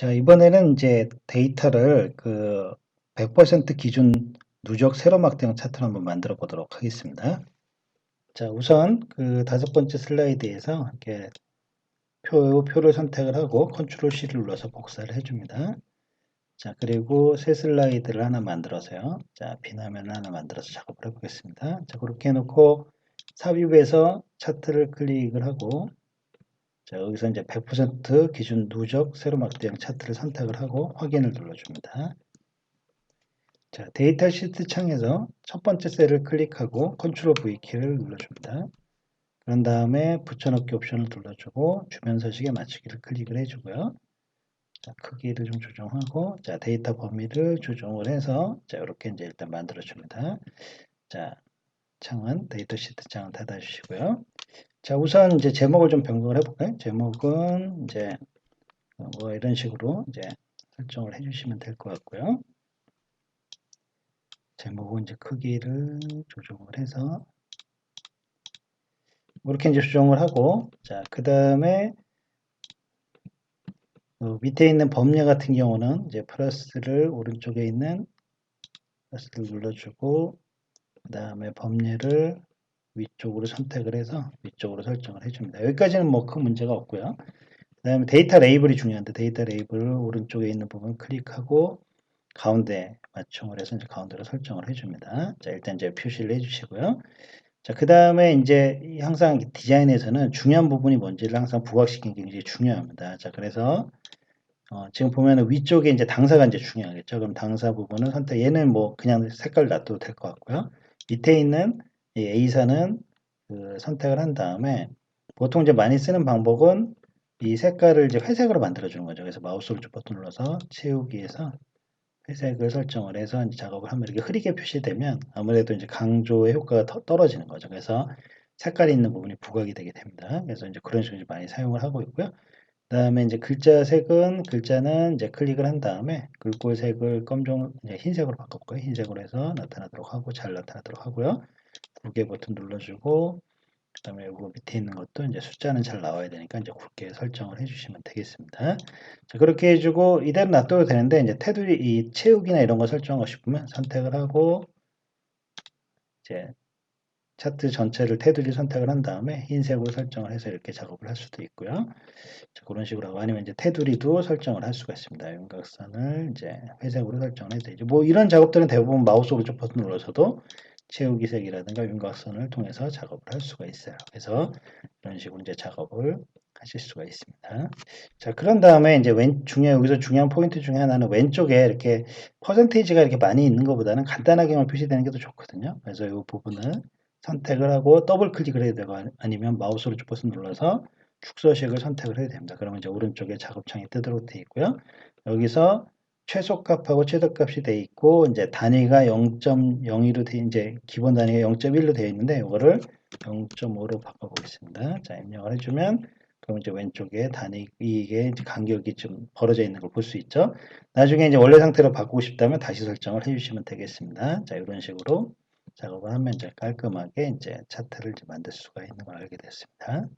자, 이번에는 이제 데이터를 그 100% 기준 누적 세로 막대형 차트를 한번 만들어 보도록 하겠습니다. 자, 우선 그 다섯 번째 슬라이드에서 이렇게 표, 표를 선택을 하고 컨트롤 C를 눌러서 복사를 해줍니다. 자, 그리고 새 슬라이드를 하나 만들어서요. 자, 비나면을 하나 만들어서 작업을 해보겠습니다. 자, 그렇게 해놓고 삽입에서 차트를 클릭을 하고 자, 여기서 이제 100% 기준 누적 세로 막대형 차트를 선택을 하고 확인을 눌러줍니다. 자, 데이터 시트 창에서 첫 번째 셀을 클릭하고 컨트롤 V 키를 눌러줍니다. 그런 다음에 붙여넣기 옵션을 눌러주고 주변 서식에 맞추기를 클릭을 해주고요. 자, 크기를 좀 조정하고 자, 데이터 범위를 조정을 해서 자, 이렇게 이제 일단 만들어 줍니다. 자, 창은 데이터 시트 창은 닫아 주시고요. 자, 우선 이제 제목을 좀 변경을 해볼까요? 제목은 이제 뭐 이런 식으로 이제 설정을 해주시면 될 것 같고요. 제목은 이제 크기를 조정을 해서 이렇게 이제 조정을 하고 자, 그 다음에 어, 밑에 있는 범례 같은 경우는 이제 플러스를 오른쪽에 있는 플러스를 눌러주고 그 다음에 범례를 위쪽으로 선택을 해서 위쪽으로 설정을 해줍니다. 여기까지는 뭐 큰 문제가 없고요. 그 다음에 데이터 레이블이 중요한데 데이터 레이블 오른쪽에 있는 부분 클릭하고 가운데 맞춤을 해서 이제 가운데로 설정을 해줍니다. 자, 일단 이제 표시를 해주시고요. 자, 그 다음에 이제 항상 디자인에서는 중요한 부분이 뭔지를 항상 부각시키는 게 굉장히 중요합니다. 자, 그래서 어, 지금 보면은 위쪽에 이제 당사가 이제 중요하겠죠. 그럼 당사 부분은 선택, 얘는 뭐 그냥 색깔 놔둬도 될 것 같고요. 밑에 있는 이 A사는 그 선택을 한 다음에 보통 이제 많이 쓰는 방법은 이 색깔을 이제 회색으로 만들어 주는 거죠. 그래서 마우스 오른쪽 버튼 눌러서 채우기에서 회색을 설정을 해서 작업을 하면 이렇게 흐리게 표시되면 아무래도 이제 강조의 효과가 더 떨어지는 거죠. 그래서 색깔이 있는 부분이 부각이 되게 됩니다. 그래서 이제 그런 식으로 많이 사용을 하고 있고요. 그 다음에 이제 글자 색은 글자는 이제 클릭을 한 다음에 글꼴 색을 검정 흰색으로 바꿔볼까요? 흰색으로 해서 나타나도록 하고 잘 나타나도록 하고요. 굵게 버튼 눌러주고 그 다음에 이거 밑에 있는 것도 이제 숫자는 잘 나와야 되니까 이제 굵게 설정을 해주시면 되겠습니다. 자, 그렇게 해주고 이대로 놔둬도 되는데 이제 테두리 이 채우기나 이런 거 설정하고 싶으면 선택을 하고 이제 차트 전체를 테두리 선택을 한 다음에 흰색으로 설정을 해서 이렇게 작업을 할 수도 있고요. 자, 그런 식으로 하고 아니면 이제 테두리도 설정을 할 수가 있습니다. 윤곽선을 이제 회색으로 설정을 해도 되죠. 뭐 이런 작업들은 대부분 마우스 오른쪽 버튼 눌러서도 채우기색이라든가 윤곽선을 통해서 작업을 할 수가 있어요. 그래서 이런 식으로 이제 작업을 하실 수가 있습니다. 자, 그런 다음에 이제 왼, 중요, 여기서 중요한 포인트 중에 하나는 왼쪽에 이렇게 퍼센테이지가 이렇게 많이 있는 것보다는 간단하게만 표시되는 게 더 좋거든요. 그래서 이 부분을 선택을 하고 더블 클릭을 해야 되고 아니면 마우스 오른쪽 버튼 눌러서 축소식을 선택을 해야 됩니다. 그러면 이제 오른쪽에 작업창이 뜨도록 되어 있고요. 여기서 최소값하고 최저값이 되어 있고 이제 단위가 0.02로 돼 이제 기본 단위가 0.1로 되어 있는데 이거를 0.5로 바꿔보겠습니다. 자 입력을 해주면 그럼 이제 왼쪽에 단위 이게 간격이 좀 벌어져 있는 걸 볼 수 있죠. 나중에 이제 원래 상태로 바꾸고 싶다면 다시 설정을 해주시면 되겠습니다. 자 이런 식으로 작업을 하면 이제 깔끔하게 이제 차트를 이제 만들 수가 있는 걸 알게 됐습니다.